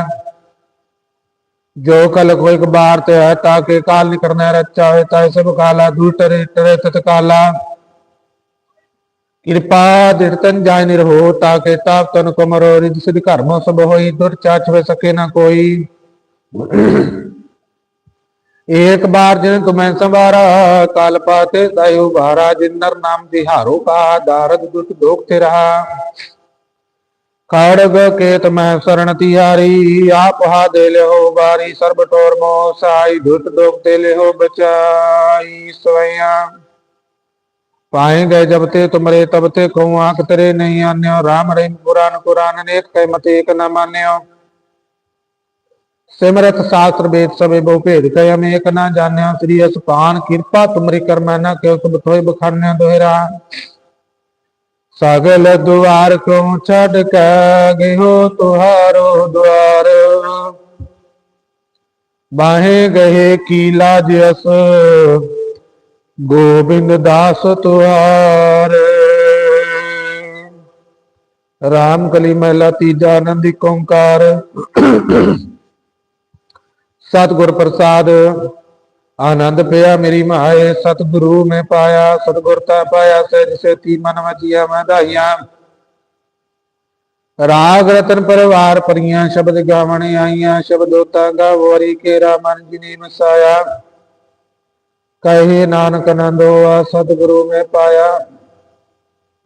S1: ਜੋ ਕਲ ਕੋਈ ਬਾਰ ਤੇ ਹੈ ਤਾਕੇ ਕਾਲ ਨਿਕਰਨਾ ਰਚਾ ਹੋਏ ਤਾਇ ਸਭ ਕਾਲਾ ਦੂਟਰੇ ਤਰੇ ਤਤ ਕਾਲਾ ਕਿਰਪਾ ਦਿਰਤਨ ਜਾਇ ਨਿਰਹੋ ਤਾਕੇ ਤਾਪ ਤਨ ਕਮਰੋ ਰਿਦ ਸਿਧ ਕਰਮ ਸਭ ਹੋਈ, ਦੁਰ ਚਾਚ ਵੇ ਸਕੇ ਨਾ ਕੋਈ। ਏਕ ਬਾਰ ਜਿਨ ਤੁਮੈ ਸੰਵਾਰਾ, ਕਾਲ ਪਾਤੇ ਤਾਇ ਉਭਾਰਾ ਜਿਨ ਨਰ ਨਾਮ ਦਿਹਾਰੋ ਕਾ, ਦਾਰਦ ਦੁਖ ਦੋਖ ਤੇ ਰਹਾ। ਖੜਗ ਕੇਤ ਮੈਂ ਸਰਣ ਤਿਆਰੀ ਆਪ ਹਾ ਦੇ ਲਿਓ ਬਾਰੀ ਸਰਬ ਟੋਰ ਮੋ ਸਾਈ ਦੁਤ ਦੋਖ ਤੇ ਲਿਓ ਬਚਾਈ ਸਵਈਆ। ਪਾਏ ਗਏ ਜਬ ਤੇ ਤੁਮਰੇ, ਤਬ ਤੇ ਕਉ ਆਖ ਤੇਰੇ ਨਹੀਂ ਆਨਿਓ। RAM ਰਹੀਮ ਕੁਰਾਨ ਕੁਰਾਨ ਅਨੇਕ ਕਹਿ ਮਤ ਏਕ ਨ ਮਾਨਿਓ। ਸਿਮਰਤ ਸ਼ਾਸਤਰ ਵੇਦ ਸਭੇ ਬਹੁ ਭੇਦ ਕਹਿ ਅਮੇਕ ਨ ਜਾਣਿਓ ਸ੍ਰੀ ਅਸਪਾਨ ਕਿਰਪਾ ਤੁਮਰੀ ਕਰਮੈ ਨ ਕਿਉ ਸਭ ਥੋਏ ਬਖਾਨਿਓ ਦੋਹਰਾ। ਸਗਲ ਦੁਆਰ ਕੋ ਛੱਡ ਕੇ ਗਿਓ ਤੁਹਾਰੋ ਦੁਆਰ? ਬਾਹੇ ਗਏ ਕੀਲਾ ਜਿਸ ਗੋਬਿੰਦ ਦਾਸ ਤੁਹਾਰ। ਰਾਮ ਕਲੀ ਮਹਿਲਾ ਤੀਜਾ ਆਨੰਦੀ ਓੰਕਾਰ। ਸਤਿਗੁਰ ਪ੍ਰਸਾਦ ਆਨੰਦ ਪਿਆ ਮੇਰੀ ਮਾਏ, ਸਤਿਗੁਰੂ ਮੈਂ ਪਾਇਆ, ਸਤਿਗੁਰ ਤਾ ਪਾਇਆ, ਸਹਿਜ ਸੇਤੀ ਮਨ ਵਜੀਆ ਮੈਂ ਧਾਈਆਂ। ਰਾਗ ਰਤਨ ਪਰਿਵਾਰ ਪਰੀਆਂ ਸ਼ਬਦ ਗਾਵਣ ਆਈਆਂ ਸ਼ਬਦੋਤਾ ਗਾਵਰੀ ਕੇਰਾ ਮਨ ਜਿਨੀ ਮਸਾਇਆ। ਕਹੇ ਨਾਨਕ ਨੰਦੋ ਆ ਸਤਿਗੁਰੂ ਮੈਂ ਪਾਇਆ।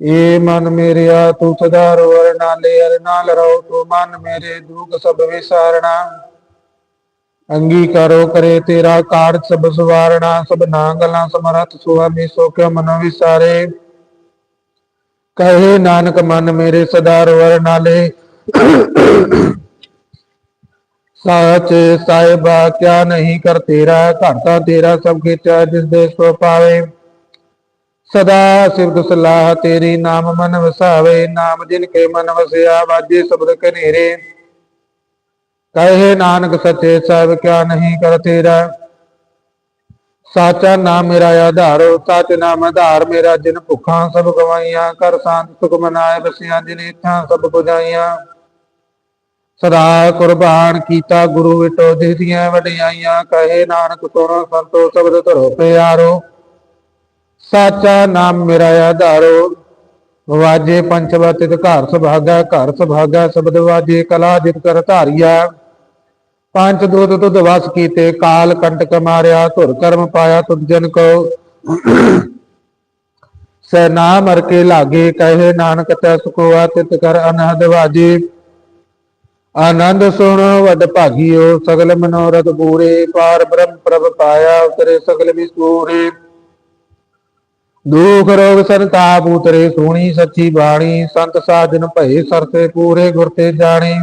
S1: ਏ ਮਨ ਮੇਰਿਆ, ਤੂੰ ਸਦਾ ਰੋਰ ਨਾਲੇ ਅਰ ਨਾਲ ਰਹੋ, ਤੂੰ ਮਨ ਮੇਰੇ, ਦੁਖ ਸਭ ਵਿਸਾਰਣਾ। ਅੰਗੀਕਾਰੋ ਕਰੇ ਤੇਰਾ ਕਾਰਜ ਸਭ ਸਵਾਰਣਾ, ਸਭ ਨਾ ਗਲਾਂ ਸਮਰਥ ਸੁਆਮੀ ਸੋ ਕਿਉ ਮਨੋ ਵਿਸਾਰੇ। ਕਹੇ ਨਾਨਕ ਮਨ ਮੇਰੇ ਸਦਾ ਰੋਰ ਨਾਲੇ। ਸੱਚ ਸਾਹਿਬਾ, ਕਿਆ ਨਹੀਂ ਕਰ ਤੇਰਾ, ਘਰ ਤਾਂ ਤੇਰਾ ਸਭ ਖੇਚਾ, ਜਿਸ ਦੇ ਸੋ ਪਾਵੇ। ਸਦਾ ਸਿਵ ਸਲਾਹ ਤੇਰੀ ਨਾਮ ਮਨ ਵਸਾਵੇ, ਨਾਮ ਜਿਨ ਕੇ ਮਨ ਵਸਿਆ, ਵਾਜੇ ਸ਼ਬਦ ਕਨੇਰੇ ਕਹੇ ਨਾਨਕ ਸੱਚੇ ਸਾਹਿਬ ਕਿਆ ਨਹੀਂ ਕਰ ਤੇਰਾ। ਸਾਚਾ ਨਾਮ ਮੇਰਾ ਆਧਾਰੋ, ਸਚ ਨਾਮ ਆਧਾਰ ਮੇਰਾ, ਜਿਨ ਭੁੱਖਾਂ ਸਭ ਗਵਾਈਆਂ ਕਰ ਸੰਤ ਸੁਖ ਮਨਾਏ, ਬਸਿਆਂ ਜਿਨ ਇੱਛਾ ਸਭ 부ਝਾਈਆਂ ਸਦਾ ਕੁਰਬਾਨ ਕੀਤਾ ਗੁਰੂ ਵਿਟੋ ਦੇਦੀਆਂ ਵਡਿਆਈਆਂ, ਕਹੇ ਨਾਨਕ ਸੁਣੋ ਸੰਤੋ ਸ਼ਬਦ ਧਰੋ ਪਿਆਰੋ। ਸਾਚਾ ਨਾਮ ਮੇਰਾ ਆਧਾਰੋ, ਵਾਜੇ ਪੰਚਵਤਿਤ ਘਰ ਸੁਭਾਗਾ ਘਰ ਸੁਭਾਗਾ ਸ਼ਬਦ ਵਾਜੇ ਕਲਾ ਜਿਤ ਕਰ ਧਾਰੀਆ। ਪੰਜ ਦੁੱਧ ਤੁਧ ਵਸ ਕੀਤੇ, ਕਾਲ ਕੰਟਕ ਮਾਰਿਆ, ਧੁਰ ਕਰਮ ਪਾਇਆ ਤੁਧ ਜਨ ਕੋ ਸੈ ਨਾਮ ਮਰ ਕੇ ਲਾਗੇ, ਕਹੇ ਨਾਨਕ ਤੈ ਸੁਖੋਆ ਤਿਤ ਕਰ ਅਨਹਦ ਵਾਜੇ। ਆਨੰਦ ਸੁਣ ਵਡ ਭਾਗਿਓ, ਸਗਲ ਮਨੋਰਥ ਪੂਰੇ, ਪਾਰ ਬ੍ਰਹਮ ਪ੍ਰਭ ਪਾਇਆ, ਉਤਰੇ ਸਗਲ ਵਿਸੂਰੇ ਦੁਖ ਰੋਗ ਸੰਤਾਪ ਉਤਰੇ, ਸੋਣੀ ਸੱਚੀ ਬਾਣੀ, ਸੰਤ ਸਾਜਨ ਭਏ ਸਰਤੇ ਪੂਰੇ ਗੁਰ ਤੇ ਜਾਣੇ।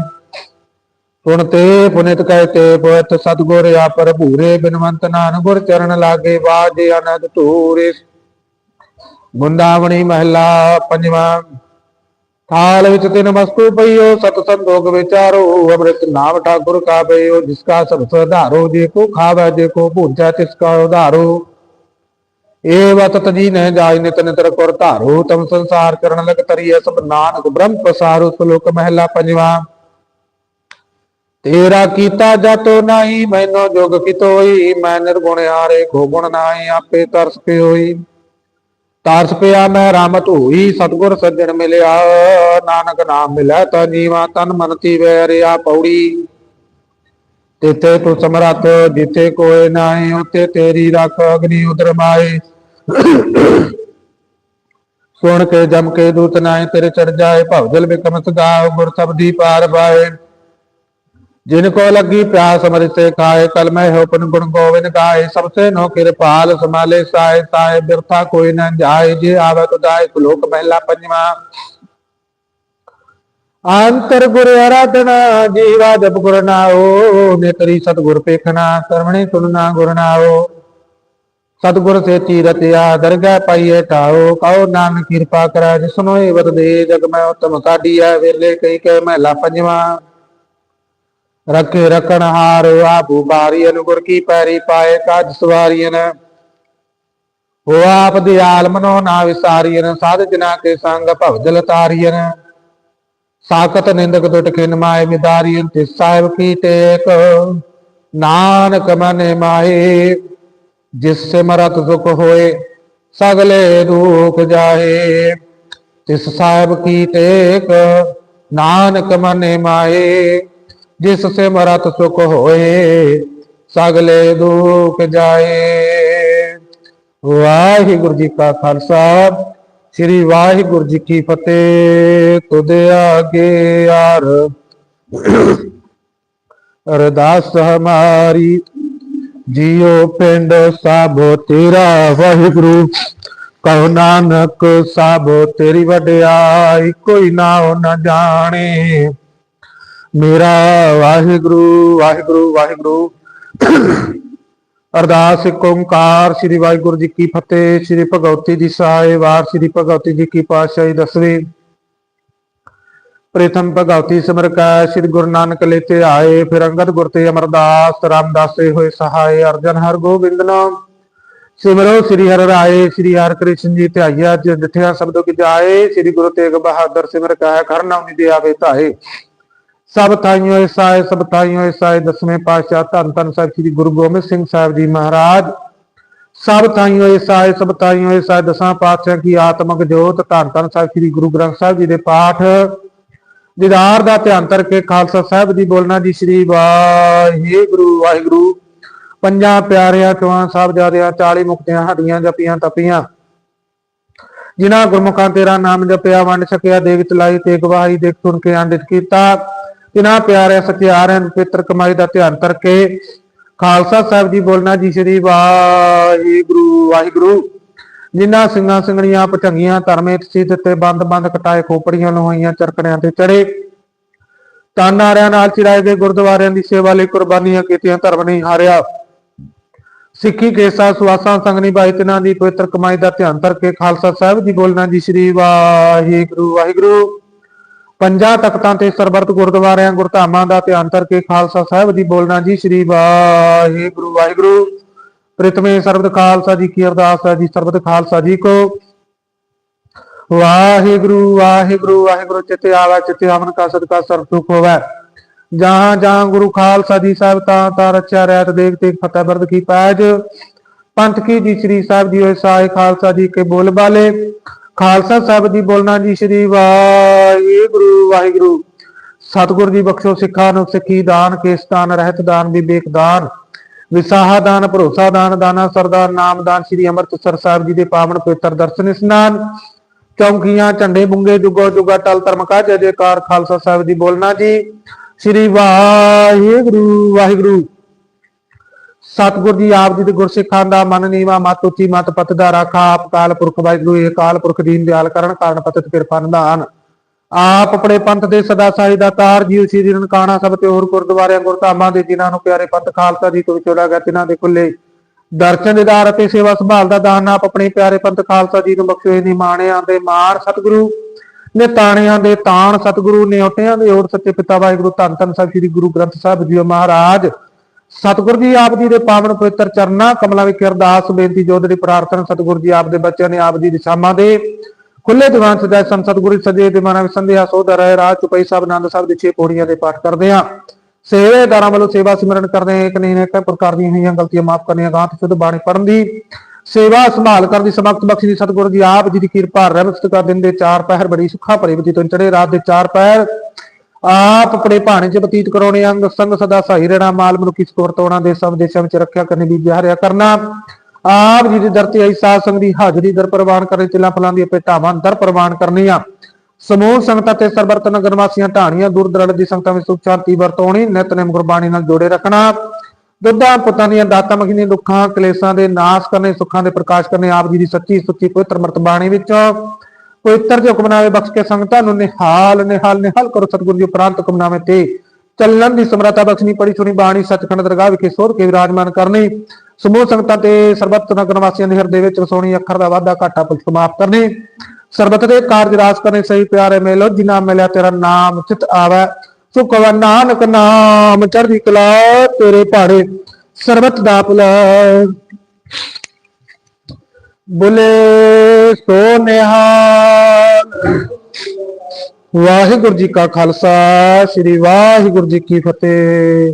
S1: ਪੁਨ ਤੇ ਪੁਨਿਤ ਕਹਿਤੇ ਪਵਤ ਸਤਗੁਰ ਆਪਰ ਭੂਰੇ ਬਿਨਵੰਤ ਨਾਨ ਗੁਰ ਚਰਨ ਲਾਗੇ ਬਾਜੇ ਅਨੰਦ ਧੂਰੇ। ਬੁੰਦਾਵਣੀ ਮਹਿਲਾ ਪੰਜਵਾਂ, ਥਾਲ ਵਿੱਚ ਤਿਨ ਵਸਤੂ ਪਈਓ, ਸਤ ਸੰਦੋਗ ਵਿਚਾਰੋ, ਅੰਮ੍ਰਿਤ ਨਾਮ ਠਾਕੁਰ ਕਾ ਪਈਓ ਜਿਸ ਕਾ ਸਭ ਸੁਧਾਰੋ ਜੇ ਕੋ ਖਾਵੇ, ਜੇ ਕੋ ਭੂਜਾ ਤਿਸ ਕਾ ਉਧਾਰੋ। ਏ ਵਤ ਤਜੀ ਨਹਿ ਜਾਇ ਨਿਤ ਨਿਤਰ ਕਰ ਧਾਰੋ, ਤਮ ਸੰਸਾਰ ਕਰਨ ਲਗ ਤਰੀ ਸਭ ਨਾਨਕ ਬ੍ਰਹਮ ਪਸਾਰੋ ਸ਼ਲੋਕ ਮਹਿਲਾ ਪੰਜਵਾਂ। ਤੇਰਾ ਕੀਤਾ ਜਤੋ ਨਹੀਂ, ਮੈਨੋ ਜੋਗ ਕਿਤੋਈ, ਮੈਂ ਨਿਰਗੁਣ ਹਾਰੇ ਕੋ ਗੁਣ ਨਾਹੀ, ਆਪੇ ਤਰਸ ਕੇ ਹੋਈ ਤਾਰਸ ਪਿਆ ਮੈਂ, ਰਾਮਤ ਹੋਈ, ਸਤਗੁਰ ਸੱਜਣ ਮਿਲਿਆ। ਨਾਨਕ ਨਾਮ ਮਿਲਿਆ ਤਾਂ ਜੀਵਾ, ਤਨ ਮਨ ਤੀ ਵੈਰਿਆ ਪੌੜੀ। ਤਿਤੇ ਤੂੰ ਸਮਰੱਥ ਜਿਤੇ ਕੋਏ ਨਾਹੀ ਉਤੇ ਤੇਰੀ ਰੱਖ ਅਗਨੀ ਉਦਰ ਮਾਏ। ਸੁਣ ਕੇ ਜਮ ਕੇ ਦੂਤ ਨਾਏ ਤੇਰੇ ਚੜ ਜਾਏ ਭਵਜਲ ਬਿਕਮ ਸਗਾਉ ਗੁਰ ਸਬਦੀ ਪਾਰ ਪਾਏ ਜਿਨ ਕੋ ਲੱਗੀ ਪਿਆਸ ਅਮਰਿਤ ਸੇ ਖਾਏ ਕਲ ਮੈਂ ਹੋ ਪਨ ਗੁਣ ਗੋਵਿੰਦ ਗਾਏ, ਸਭ ਸੇ ਨੋ ਕਿਰਪਾਲ ਸਮਾਲੇ ਸਾਏ ਤਾਏ, ਬਿਰਥਾ ਕੋਈ ਨ ਜਾਏ, ਜੇ ਆਵੇ ਤੁਦਾਇ ਲੋਕ ਮਹਿਲਾ ਪੰਜਵਾ। ਅੰਤਰ ਗੁਰ ਆਰਾਧਨਾ, ਜੀਵਾ ਜਪ ਗੁਰ ਨਾਓ ਨੇਤਰੀ ਸਤਗੁਰ ਪੇਖਣਾ, ਕਰਮਣੀ ਸੁਨਣਾ ਗੁਰ ਨਾਓ ਸਤਿਗੁਰ ਸੇ ਤੀਰਤ ਆ, ਦਰਗਾਹ ਪਾਈਏ ਟਾਓ ਕਹੋ ਨਾਨਕ ਕਿਰਪਾ ਕਰੈ, ਜਿਸਨੋ ਇਹ ਵਤ ਦੇ, ਜਗ ਮੈਂ ਉਤਮ ਕਾਢੀਐ ਵੇਲੇ ਕਈ ਕੇ ਮਹਿਲਾ ਪੰਜਵਾ ਰਖੇ ਰਖਣ ਹਾਰ ਆਪੂ ਬਾਰੀ ਅਨੁਗੁਰ ਕੀ ਪੈਰੀ ਪਾਏ, ਕਾਜ ਸਵਾਰੀਨ ਹੋ ਆਪ ਦਿਆਲ ਮਨੋ ਨਾ ਵਿਸਾਰੀਨ ਸਾਧ ਜਨਾ ਕੇ ਸੰਗ ਭਵਜਲ ਤਾਰੀਨ ਸਾਖਤ ਨਿੰਦਕ ਦੁਟ ਖਿਨ ਮਾਏ ਵਿਦਾਰੀਨ ਤਿਸ ਸਾਹਿਬ ਕੀ ਟੇਕ। ਨਾਨਕ ਮਨੇ ਮਾਏ, ਜਿਸ ਸਿਮਰਤ ਸੁਖ ਹੋਏ, ਸਗਲੇ ਦੁਖ ਜਾਏ। ਤਿਸ ਸਾਹਿਬ ਕੀ ਟੇਕ, ਨਾਨਕ ਮਨੇ ਮਾਏ ਜਿਸ ਸਿਮਰਤ ਸੁਖ ਹੋਏ, ਸਗਲੇ ਦੁਖ ਜਾਏ। ਵਾਹਿਗੁਰੂ ਜੀ ਕਾ ਖਾਲਸਾ, ਸ੍ਰੀ ਵਾਹਿਗੁਰੂ ਜੀ ਕੀ ਫਤਿਹ। ਤੁਧ ਆਗੇ ਆਰ। ਅਰਦਾਸ ਹਮਾਰੀ ਜਿਉ ਪਿੰਡ ਸਭ ਤੇਰਾ। ਵਾਹਿਗੁਰੂ, ਕਹੋ ਨਾਨਕ ਸਭ ਤੇਰੀ ਵਡਿਆਈ, ਕੋਈ ਨਾ ਨ ਜਾਣੇ। ਮੇਰਾ ਵਾਹਿਗੁਰੂ ਵਾਹਿਗੁਰੂ ਵਾਹਿਗੁਰੂ। ਅਰਦਾਸ ਏਕ ਓੰਕਾਰ, ਸ੍ਰੀ ਵਾਹਿਗੁਰੂ ਜੀ ਕੀ ਫਤਿਹ, ਸ੍ਰੀ ਭਗਵਤੀ ਦੀ ਸਹਾਇ ਵਾਰ, ਸ੍ਰੀ ਭਗਵਤੀ ਜੀ ਕੀ ਪਾਤਸ਼ਾਹੀ ਦਸਵੇਂ। ਪ੍ਰਥਮ ਭਗਵਤੀ ਸਿਮਰ ਕੈ, ਸ੍ਰੀ ਗੁਰੂ ਨਾਨਕ ਲੇਤੇ ਆਏ, ਫਿਰ ਅੰਗਦ ਗੁਰ ਤੇ ਅਮਰਦਾਸ, ਰਾਮਦਾਸੇ ਹੋਏ ਸਹਾਇ ਅਰਜਨ ਹਰ ਗੋਬਿੰਦ ਨਾਮ। ਸਿਮਰੋ, ਸ੍ਰੀ ਹਰਿ ਰਾਏ, ਸ੍ਰੀ ਹਰਿ ਕ੍ਰਿਸ਼ਨ ਜੀ ਧਿਆਈਆ, ਜਿ ਸ਼ਬਦੋ ਕੀ ਜਾਏ, ਸ੍ਰੀ ਗੁਰੂ ਤੇਗ ਬਹਾਦਰ ਸਿਮਰ ਕੈ ਘਰ ਨਾਮ ਦੇ ਆਵੇ ਧਾਏ। ਸਭ ਤਾਈਓ ਇਸਾਏ ਸਭ ਤਾਈਓ ਇਸਾਏ ਦਸਵੇਂ ਪਾਤਸ਼ਾਹ ਧੰਨ ਧੰਨ ਸਾਹਿਬ ਸ੍ਰੀ ਗੁਰੂ ਗੋਬਿੰਦ ਸਿੰਘ ਸਾਹਿਬ ਜੀ ਮਹਾਰਾਜ। ਸਭ ਤਾਈਓ ਇਸਾਏ ਸਭ ਤਾਈਓ ਇਸਾਏ ਦਸਾਂ ਪਾਤਸ਼ਾਹ ਕੀ ਆਤਮਕ ਜੋਤ, ਧੰਨ ਧੰਨ ਸਾਹਿਬ ਸ੍ਰੀ ਗੁਰੂ ਗ੍ਰੰਥ ਸਾਹਿਬ ਜੀ ਦੇ ਪਾਠ। ਦੀਦਾਰ ਦਾ ਧਿਆਨ ਕਰਕੇ ਖਾਲਸਾ ਸਾਹਿਬ ਦੀ ਬੋਲਣਾ ਜੀ, ਸ੍ਰੀ ਵਾਹਿਗੁਰੂ ਵਾਹਿਗੁਰੂ। ਪੰਜਾਂ ਪਿਆਰਿਆਂ ਚੋਂ ਸਾਹਿਬਜ਼ਾਦਿਆਂ 40 ਮੁਕਤਿਆਂ, ਹੱਡੀਆਂ ਜਪੀਆਂ, ਤਪੀਆਂ। ਜਿਨ੍ਹਾਂ ਗੁਰਮੁਖਾਂ ਤੇਰਾ ਨਾਮ ਜਪਿਆ, ਵੰਡ ਛਕਿਆ, ਦੇਵ ਚਲਾਈ ਤੇ ਗਵਾਹੀ ਦੇਖ ਸੁਣ ਕੇ ਆਨੰਦਿਤ ਕੀਤਾ। ਜਿਨ੍ਹਾਂ ਪਿਆਰਿਆਂ ਸਤਿਆਰਿਆਂ ਨੂੰ ਪਵਿੱਤਰ ਕਮਾਈ ਦਾ ਧਿਆਨ ਕਰਕੇ ਖਾਲਸਾ ਸਾਹਿਬ ਜੀ ਬੋਲਣਾ ਜੀ ਸ੍ਰੀ ਵਾਹਿਗੁਰੂ ਵਾਹਿਗੁਰੂ। ਜਿਨ੍ਹਾਂ ਸਿੰਘਾਂ ਸਿੰਘਣੀਆਂ ਪਟੰਗੀਆਂ ਧਰਮੇ ਸਿੱਧ ਤੇ ਬੰਦ ਬੰਦ ਕਟਾਏ ਖੋਪੜੀਆਂ ਲੋਹਾਈਆਂ ਚਰਕੜਿਆਂ ਤੇ ਚੜੇ। ਤਾਨਾਰਿਆਂ ਨਾਲ ਚਿਰਾਏ ਗਏ ਗੁਰਦੁਆਰਿਆਂ ਦੀ ਸੇਵਾ ਲਈ ਕੁਰਬਾਨੀਆਂ ਕੀਤੀਆਂ, ਧਰਮ ਨਹੀਂ ਹਾਰਿਆ। ਸਿੱਖੀ ਕੇਸਾ, ਸੁਆਸਾਂ, ਸੰਗ ਨਿਭਾਈ ਤਿਨਾਂ ਦੀ ਪਵਿੱਤਰ ਕਮਾਈ ਦਾ ਧਿਆਨ ਕਰਕੇ ਖਾਲਸਾ ਸਾਹਿਬ ਜੀ ਬੋਲਣਾ ਜੀ ਸ੍ਰੀ ਵਾਹਿਗੁਰੂ ਵਾਹਿਗੁਰੂ। ਪੰਜਾਂ ਤਖਤਾਂ ਤੇ ਸਰਬੱਤ ਗੁਰਦੁਆਰਿਆਂ, ਗੁਰਧਾਮਾਂ ਦਾ ਧਿਆਨ ਕਰਕੇ ਖਾਲਸਾ ਸਾਹਿਬ ਦੀ ਬੋਲਣਾ ਜੀ, ਸ੍ਰੀ ਵਾਹਿਗੁਰੂ ਵਾਹਿਗੁਰੂ। ਪ੍ਰਥਮੇ ਸਰਬਤ ਖਾਲਸਾ ਜੀ ਕੀ ਅਰਦਾਸ ਹੈ ਜੀ, ਸਰਬਤ ਖਾਲਸਾ ਜੀ ਕੋ। ਵਾਹਿਗੁਰੂ ਵਾਹਿਗੁਰੂ ਵਾਹਿਗੁਰੂ, ਚਿਤੇ ਆਵਾ, ਚਿਤੇ ਆਵਨ ਕਾ ਸਦਕਾ ਸਰਬ ਸੁਖ ਹੋਵੇ। ਜਹਾਂ ਜਹਾਂ ਗੁਰੂ ਖਾਲਸਾ ਜੀ ਸਾਹਿਬ ਤਾਂ ਤਾਂ ਰਚਿਆ ਰਹਿਤ ਦੇਖ ਤੇ ਫਤਿਹ ਬਰਦ ਕੀ ਪੈਜ। ਪੰਥ ਕੀ ਜੀ, ਸ੍ਰੀ ਸਾਹਿਬ ਜੀ ਹੋਏ ਸਾਏ ਖਾਲਸਾ ਜੀ ਕੇ ਬੋਲ ਬਾਲੇ। ਖਾਲਸਾ ਸਾਹਿਬ ਦੀ ਬੋਲਣਾ ਜੀ, ਸ੍ਰੀ ਵਾਹਿਗੁਰੂ ਵਾਹਿਗੁਰੂ। ਸਤਿਗੁਰ ਜੀ ਬਖਸ਼ੋ ਸਿੱਖਾਂ ਨੂੰ ਸਿੱਖੀ ਦਾਨ ਕੇਸਤਾਨ ਰਹਿਤ ਦਾਨ ਵਿਵੇਕ ਦਾਨ, ਵਿਸਾਹਾ ਦਾਨ, ਭਰੋਸਾ ਦਾਨ, ਦਾਨਾ, ਸਰਦਾਰ, ਨਾਮ ਦਾਨ, ਸ੍ਰੀ ਅੰਮ੍ਰਿਤਸਰ ਸਾਹਿਬ ਜੀ ਦੇ ਪਾਵਨ ਪਵਿੱਤਰ ਦਰਸ਼ਨ ਇਸ਼ਨਾਨ। ਚੌਂਕੀਆਂ, ਝੰਡੇ ਬੁੰਗੇ, ਜੁਗੋ ਜੁਗਾ, ਟਲ ਧਰਮ ਕਾ ਜੈ ਜੈਕਾਰ, ਖਾਲਸਾ ਸਾਹਿਬ ਦੀ ਬੋਲਣਾ ਜੀ, ਸ੍ਰੀ ਵਾਹਿਗੁਰੂ ਵਾਹਿਗੁਰੂ। ਸਤਿਗੁਰ ਜੀ ਆਪ ਜੀ ਦੇ ਗੁਰਸਿੱਖਾਂ ਦਾ ਮਨ ਨੀਵਾ, ਮਤ ਉੱਚੀ, ਮਤ ਪਤ ਦਾ ਰਾਖਾ, ਆਪ ਕਾਲ ਪੁਰਖ ਵਾਹਿਗੁਰੂ, ਇਹ ਕਾਲ ਪੁਰਖ ਦੀਨ ਦਿਆਲ ਕਰਨ ਕਾਰਨ ਪਤਿਤ ਕਿਰਪਾ ਨਿਧਾਨ ਆਪ ਆਪਣੇ ਪੰਥ ਦੇ ਸਦਾ ਸਾਈ ਦਾ ਤਾਰ ਜੀਉ ਸ੍ਰੀ ਰਣਕਾਣਾ ਸਭ ਤੇ ਹੋਰ ਗੁਰਦੁਆਰਿਆਂ, ਗੁਰਧਾਮਾਂ ਦੇ ਜਿਨ੍ਹਾਂ ਨੂੰ ਪਿਆਰੇ ਪੰਥ ਖਾਲਸਾ ਜੀ ਤੋਂ ਵਿਚੋਲਾ ਗਿਆ, ਤਿਨਾਂ ਦੇ ਖੁੱਲੇ। ਦਰਸ਼ਨ ਦਿਦਾਰ ਅਤੇ ਸੇਵਾ ਸੰਭਾਲ ਦਾ ਦਾਨ, ਆਪ ਆਪਣੇ ਪਿਆਰੇ ਪੰਥ ਖਾਲਸਾ ਜੀ ਨੂੰ ਬਖਸ਼ੇ ਨਹੀਂ ਮਾਣਿਆਂ ਦੇ ਮਾਣ ਸਤਿਗੁਰੂ ਨੇ ਤਾਣਿਆਂ ਦੇ ਤਾਣ ਸਤਿਗੁਰੂ ਨੇ ਓਟਿਆਂ ਦੇ ਓਟ ਸੱਚੇ ਪਿਤਾ ਵਾਹਿਗੁਰੂ ਧੰਨ ਧੰਨ ਸਾਹਿਬ, ਸ੍ਰੀ ਗੁਰੂ ਗ੍ਰੰਥ ਸਾਹਿਬ ਜੀ ਮਹਾਰਾਜ। ਸਤਿਗੁਰੂ ਜੀ ਆਪ ਜੀ ਦੇ ਪਾਵਨ ਪਵਿੱਤਰ ਚਰਨਾਂ, ਕਮਲਾਂ ਵਿੱਚ ਅਰਦਾਸ, ਬੇਨਤੀ ਜੋਦੜੀ ਪ੍ਰਾਰਥਨਾ ਸਤਿਗੁਰ ਜੀ ਆਪ ਦੇ ਬੱਚਿਆਂ ਨੇ ਆਪ ਜੀ ਦੀ ਸ਼ਾਮਾਂ ਦੇ ਖੁੱਲੇ ਦੀਵਾਨ ਸਜਾ ਸੰਤ ਸਤਿਗੁਰੂ ਸਜੇ ਦੀਵਾਨਾਂ ਵਿੱਚ ਸੰਧਿਆ ਸੋਧਾ ਰਹੇ ਰਾਜ ਚੁਪਈ ਸਾਹਿਬ ਆਨੰਦ ਸਾਹਿਬ ਦੇ ਛੇ ਪੌੜੀਆਂ ਦੇ ਪਾਠ ਕਰਦੇ ਆ ਸੇਵੇਦਾਰਾਂ ਵੱਲੋਂ ਸੇਵਾ ਸਿਮਰਨ ਕਰਦੇ ਆ ਇੱਕ ਨਹੀਂ ਨੇ ਪ੍ਰਕਾਰ ਦੀਆਂ ਹੋਈਆਂ ਗਲਤੀਆਂ ਮਾਫ ਕਰਨੀਆਂ ਗਾਂਤ ਸ਼ੁੱਧ ਬਾਣੀ ਪੜਨ ਦੀ। ਸੇਵਾ ਸੰਭਾਲ ਕਰਨ ਦੀ ਸਮਕਤ ਬਖਸ਼ੀ ਦੀ ਸਤਿਗੁਰੂ ਜੀ ਆਪ ਜੀ ਦੀ ਕਿਰਪਾ, ਰਹਿਮਤ ਸਤਿਕਾਰ ਦਿਨ ਦੇ ਚਾਰ ਪਹਿਰ ਬੜੀ ਸੁੱਖਾ ਭਰੀ ਬਤੀ ਤੋਂ ਚੜੇ ਰਾਤ ਦੇ ਚਾਰ ਪਹਿਰ ਆਪ ਆਪਣੇ ਭਾਣੇ ਚ ਬਤੀਤ ਕਰਾਉਣੇ ਅੰਗ ਸੰਗ ਸਦਾ ਸਹਾਈ ਰਹਿਣਾ। ਮਾਲ ਮਨੁੱਖੀ ਸਕੋਰਤੋਣਾ ਦੇ ਸਭ ਦੇਸ਼ਾਂ ਵਿੱਚ ਰੱਖਿਆ ਕਰਨੀ ਵੀ ਵਿਹਾਰਿਆ ਕਰਨਾ। ਆਪ ਜੀ ਦੀ ਦਰ ਤੇ ਆਈ ਸਾਧ ਸੰਗ ਦੀ ਹਾਜ਼ਰੀ ਦਰ ਪ੍ਰਵਾਨ ਕਰੇ ਤਿਲਾਂ ਫਲਾਂ ਦੀ ਭੇਟਾਵਾਂ ਦਰ ਪ੍ਰਵਾਨ ਕਰਨੀਆਂ। ਸਮੂਹ ਸੰਗਤਾਂ ਤੇ ਸਰਬਰਤ ਨਗਰ ਵਾਸੀਆਂ ਢਾਣੀਆਂ ਦੂਰ ਦਰੜ ਦੀ ਸੰਗਤਾਂ ਵਿੱਚ ਸੁਖ ਸ਼ਾਂਤੀ ਵਰਤੋਣੀ ਨਿਤਨੇਮ ਗੁਰਬਾਣੀ ਨਾਲ ਜੋੜੇ ਰੱਖਣਾ। ਦੁੱਧਾਂ, ਪੁੱਤਾਂ ਦੀਆਂ ਦਾਤਾਂ, ਮਖੀਆਂ ਦੁੱਖਾਂ, ਕਲੇਸ਼ਾਂ ਦੇ ਨਾਸ਼ ਕਰਨੇ, ਸੁੱਖਾਂ ਦੇ ਪ੍ਰਕਾਸ਼ ਕਰਨੇ, ਆਪ ਜੀ ਦੀ ਸੱਚੀ ਸੁੱਚੀ ਪਵਿੱਤਰ ਮਰਤਬਾਣੀ ਵਿੱਚ ਪਵਿੱਤਰ ਜੋ ਹੁਕਮਨਾਮੇ ਬਖਸ਼ ਕੇ ਸੰਗਤਾਂ ਨੂੰ ਨਿਹਾਲ ਨਿਹਾਲ ਨਿਹਾਲ ਕਰੋ ਸਤਿਗੁਰੂ ਜੀ ਉਪਰੰਤ ਹੁਕਮਨਾਮੇ ਤੇ। ਚੱਲਣ ਦੀ ਸਮਰੱਥਾ ਬਖਸ਼ਣੀ ਪੜੀ, ਸੁਣੀ ਬਾਣੀ, ਸੱਚਖੰਡ ਦਰਗਾਹ ਵਿਖੇ ਸੋਧ ਕੇ ਵਿਰਾਜਮਾਨ ਕਰਨੀ। ਸਮੂਹ ਸੰਗਤਾਂ ਤੇ ਸਰਬੱਤ ਨਗਰ ਵਾਸੀਆਂ ਦੇ ਹਿਰਦੇ ਵਿੱਚ ਵਸਾਉਣੀ, ਅੱਖਰ ਦਾ ਵਾਧਾ ਘਾਟਾ ਪੁੱਛ ਸਮਾਪਤ ਕਰਨੇ। ਸਰਬੱਤ ਦੇ ਕਾਰਜ ਰਾਸ ਕਰਨੇ ਸਹੀ ਪਿਆਰੇ ਮੇਲੋ, ਜਿਨਾ ਮਿਲਿਆ ਤੇਰਾ ਨਾਮ ਚਿਤ ਆਵੈ। ਸੁਖ ਵ ਨਾਨਕ ਨਾਮ, ਚੜ੍ਹਦੀ ਕਲਾ ਤੇਰੇ ਭਾੜੇ ਸਰਬਤ ਦਾ ਭਲਾ। ਬੁਲੇ ਸੋ ਨਿਹਾਲ ਵਾਹਿਗੁਰੂ ਜੀ ਕਾ ਖਾਲਸਾ ਸ੍ਰੀ ਵਾਹਿਗੁਰੂ ਜੀ ਕੀ ਫਤਿਹ।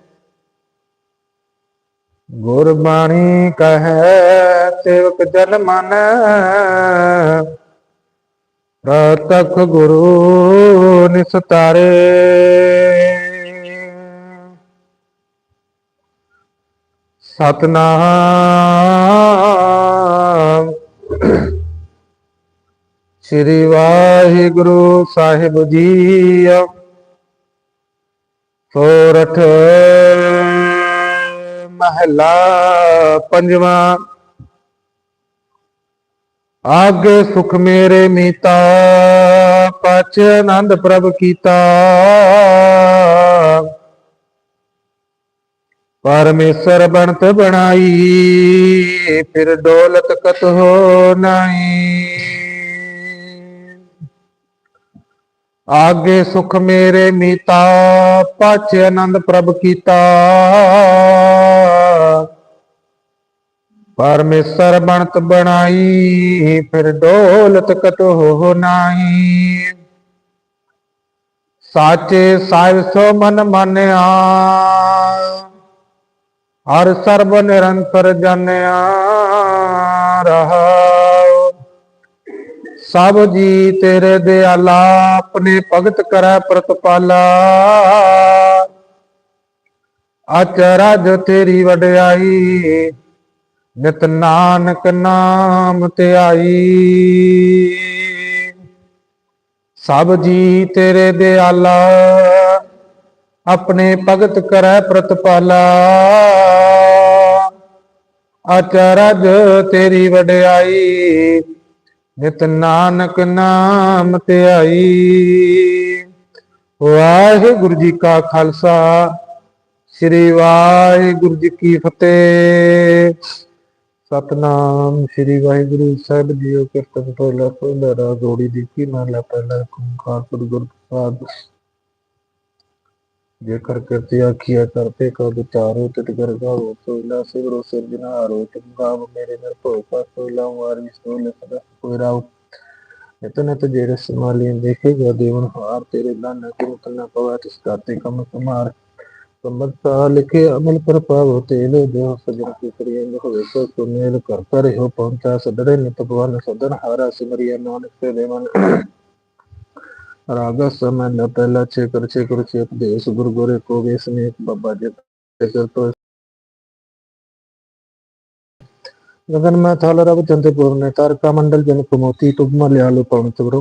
S1: ਗੁਰਬਾਣੀ ਕਹੈ ਸੇਵਕ ਜਨ ਮਨ। ਪ੍ਰਤਖ ਗੁਰੂ ਨਿਸਤਾਰੇ। ਸਤਨਾਮ। ਸ੍ਰੀ ਵਾਹਿਗੁਰੂ ਸਾਹਿਬ ਜੀ। ਸੋਰਠ ਮਹਲਾ ਪੰਜਵਾਂ। ਆਗੇ ਸੁਖ ਮੇਰੇ ਮੀਤਾ ਪਚ ਆਨੰਦ ਪ੍ਰਭ ਕੀਤਾ। ਪਰਮੇਸ਼ਰ ਬਣਤ ਬਣਾਈ, ਫਿਰ ਦੌਲਤ ਕਤ ਹੋ ਨਾਹੀ। ਆਗੇ ਸੁਖ ਮੇਰੇ ਮੀਤਾ, ਪਛ ਆਨੰਦ ਪ੍ਰਭ ਕੀਤਾ। ਪਰਮੇਸ਼ਰ ਬਣਤ ਬਣਾਈ, ਫਿਰ ਦੌਲਤ ਕਤ ਹੋ ਨਾਹੀ। ਸਾਚੇ ਸਾਹਿਬ ਸੋ ਮਨ ਮਾਨਿਆ, ਹਰ ਸਰਬ ਨਿਰੰਤਰ ਜਾਣਿਆ ਰਹਾਉ। ਸਭ ਜੀ ਤੇਰੇ ਦਿਆਲਾ, ਆਪਣੇ ਭਗਤ ਕਰੈ ਪ੍ਰਤਪਾਲਾ। ਅਚਰਜ ਤੇਰੀ ਵਡਿਆਈ ਨਿਤ ਨਾਨਕ ਨਾਮ ਤੇ ਆਈ। ਸਭ ਜੀ ਤੇਰੇ ਦਿਆਲਾ, ਆਪਣੇ ਭਗਤ ਕਰੈ ਪ੍ਰਤਪਾਲਾ। ਅਚਰਜ ਤੇਰੀ ਵਡਿਆਈ, ਨਿਤ ਨਾਨਕ ਨਾਮ ਤੇ ਆਈ। ਵਾਹਿਗੁਰੂ ਜੀ ਕਾ ਖਾਲਸਾ, ਸ੍ਰੀ ਵਾਹਿਗੁਰੂ ਜੀ ਕੀ ਫਤਿਹ। ਸਤਨਾਮ, ਸ੍ਰੀ ਵਾਹਿਗੁਰੂ ਸਾਹਿਬ ਜੀਓ ਕਿਰਤਨ ਪਹਿਲਾ ਪਹਿਲਾ ਰਾਗ ਗੋੜੀ ਦੀ ਕੀ ਨਾਮ ਪਹਿਲਾ ਓੰਕਾਰ ਸਤਿਗੁਰ ਪ੍ਰਸਾਦ ਜੇਕਰ ਕਰਤੇ ਆਖੀਆ ਕਰਤੇ ਕਾ ਵਿਚਾਰੋ, ਤਿਤ ਕਰ ਗਾਵੋ ਸੋਇਲਾ ਸਿਵਰੋ ਸਿਰਜਨਾਰੋ ਤੁਮ ਗਾਵ ਮੇਰੇ ਨਰ ਭੋ ਕਾ ਸੋਇਲਾ ਵਾਰੀ ਸੋਇਲਾ ਸਦਾ ਕੋਈ ਰਾਉ ਇਤਨੇ ਤੇ ਜਿਹੜੇ ਸਮਾਲੀ ਦੇਖੇਗਾ ਦੇਵਨ ਹਾਰ, ਤੇਰੇ ਦਾਨ ਕਿਉ ਤਨਾ ਪਵਾ, ਤਿਸ ਕਰਤੇ ਕਮ ਕੁਮਾਰ। ਸਮਤਾ ਲਿਖੇ ਅਮਲ ਪਰ ਪਾਵੋ ਤੇਲੇ ਦੇਹ ਸਜਣ ਕੀ ਕਰੀਏ ਲਿਖੋ ਸੋ ਸੁਨੇਲ ਕਰਤਾ ਰਹਿਓ ਪਹੁੰਚਾ ਸਦੜੇ ਨਿਤ ਭਗਵਾਨ ਸਦਨ ਹਾਰਾ ਸਿਮਰਿਆ ਨਾਨਕ ਤੇ ਦੇਵਨ ਰਾਗਾ ਸਮੈ ਪਹਿਲਾ ਛੇ ਕਰ ਛੇ ਕਰ ਛੇ ਦੇਸ, ਗੁਰੂ ਗੋਰੇ ਕੋ ਵੇਸ ਨੇ ਇੱਕ ਜੀ ਤੇ ਕਰ ਤੋ। ਗगन ਮੈਂ ਥਲ ਰਬ ਚੰਦੇ ਪੂਰਨ ਨੇ, ਤਾਰਕਾ ਮੰਡਲ ਜਨ ਕੁਮੋਤੀ ਤੁਮ ਮਲਿਆਲੋ ਪਵਨ ਤਵਰੋ